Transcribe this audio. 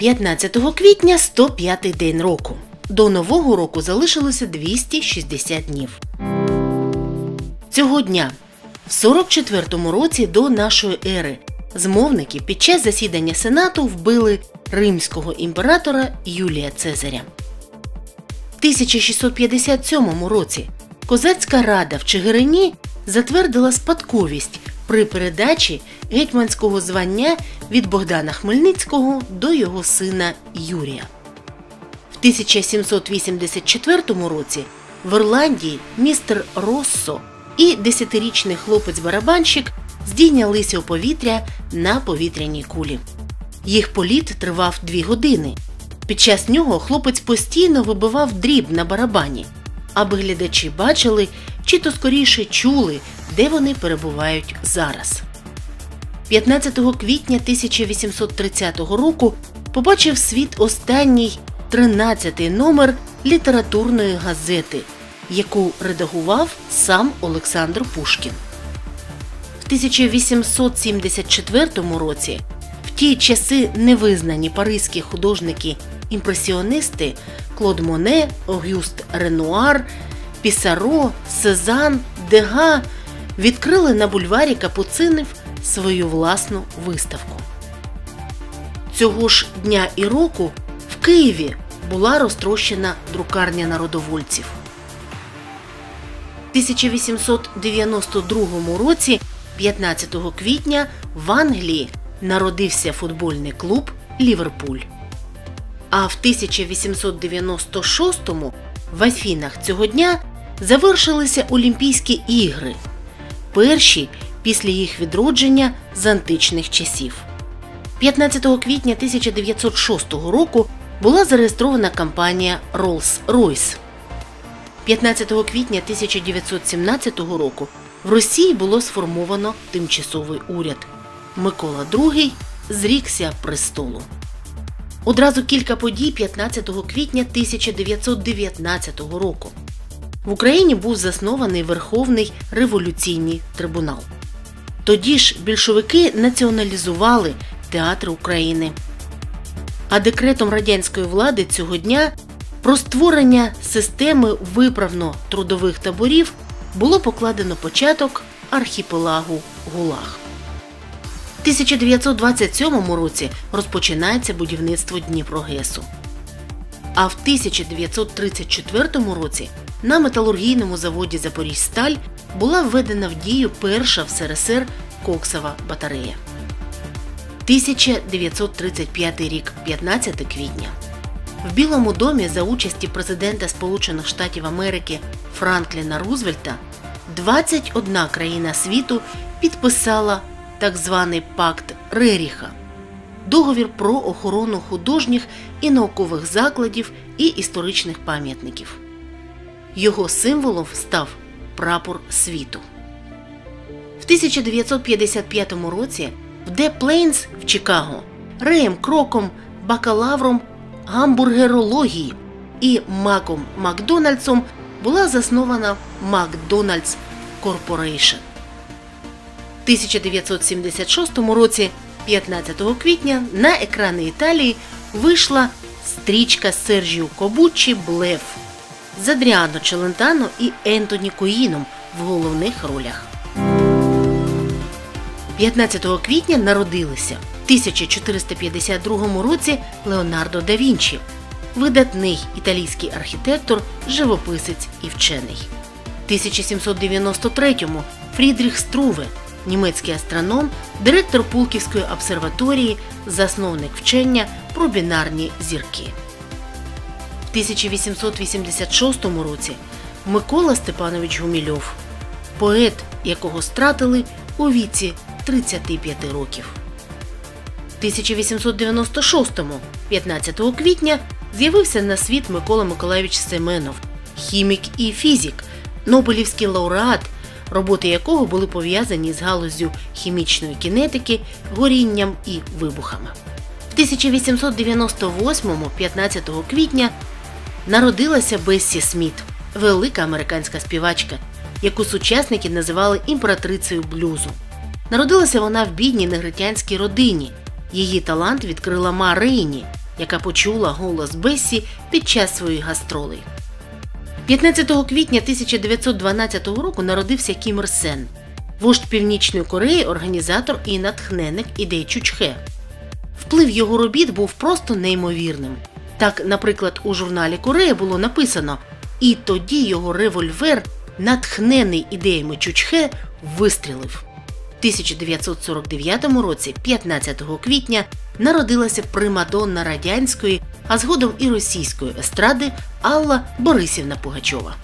15 квітня 105-й день року. До нового року залишилося 260 днів. Цього дня, в 44-му році до нашої ери, змовники під час засідання Сенату вбили римського імператора Юлія Цезаря. В 1657 році Козацька рада в Чигирині затвердила спадковість при передачі гетьманського звання від Богдана Хмельницького до його сина Юрія. В 1784 році в Ірландії містер Россо і десятирічний хлопець-барабанщик здійнялися у повітря на повітряній кулі. Їх політ тривав дві години. Під час нього хлопець постійно вибивав дріб на барабані, аби глядачі бачили чи то скоріше чули, де вони перебувають зараз. 15 квітня 1830 року побачив світ останній 13-й номер літературної газети, яку редагував сам Олександр Пушкін. В 1874 році в ті часи невизнані паризькі художники-імпресіонисти Клод Моне, Огюст Ренуар, Пісаро, Сезан, Дега відкрили на бульварі Капуцинів свою власну виставку. Цього ж дня і року в Києві була розтрощена друкарня народовольців. В 1892 році, 15 квітня, в Англії народився футбольний клуб Ліверпуль. А в 1896-му в Афінах цього дня завершилися Олімпійські ігри, перші після їх відродження з античних часів. 15 квітня 1906 року була зареєстрована компанія Rolls-Royce. 15 квітня 1917 року в Росії було сформовано тимчасовий уряд. Микола II зрікся престолу. Одразу кілька подій 15 квітня 1919 року. В Україні був заснований Верховний революційний трибунал. Тоді ж більшовики націоналізували театр України. А декретом радянської влади цього дня про створення системи виправно-трудових таборів було покладено початок архіпелагу ГУЛАГ. В 1927 році розпочинається будівництво Дніпрогесу. А в 1934 році на металургійному заводі Запоріжсталь була введена в дію перша в СРСР коксова батарея. 1935 рік, 15 квітня. В Білому домі за участі президента Сполучених Штатів Америки Франкліна Рузвельта 21 країна світу підписала так званий пакт Реріха договір про охорону художніх і наукових закладів і історичних пам'ятників. Його символом став прапор світу. В 1955 році в Де Плейнс в Чикаго Реєм Кроком, бакалавром гамбургерології і Маком Макдональдсом була заснована Макдональдс Корпорейшн. В 1976 році, 15 квітня, на екрани Італії вийшла стрічка Сержіо Кобуччі Блеф з Адріано Челентано і Ентоні Коїном в головних ролях. 15 квітня народилися в 1452 році Леонардо да Вінчі, видатний італійський архітектор, живописець і вчений. 1793-му Фрідріх Струве, німецький астроном, директор Пулківської обсерваторії, засновник вчення про бінарні зірки. В 1886 році Микола Степанович Гумільов, поет, якого стратили у віці 35 років. В 1896-му, 15 квітня, з'явився на світ Микола Миколаївич Семенов, хімік і фізик, Нобелівський лауреат, роботи якого були пов'язані з галуззю хімічної кінетики, горінням і вибухами. В 1898-му, 15 квітня, народилася Бессі Сміт, велика американська співачка, яку сучасники називали імператрицею блюзу. Народилася вона в бідній негритянській родині. Її талант відкрила Ма Рейні, яка почула голос Бессі під час своїх гастролей. 15 квітня 1912 року народився Кім Ір Сен, вождь Північної Кореї, організатор і натхненник ідей Чучхе. Вплив його робіт був просто неймовірним. Так, наприклад, у журналі Корея було написано: і тоді його револьвер, натхнений ідеями Чучхе, вистрілив. В 1949 році, 15 квітня, народилася примадонна радянської, а згодом і російської естради Алла Борисівна Пугачова.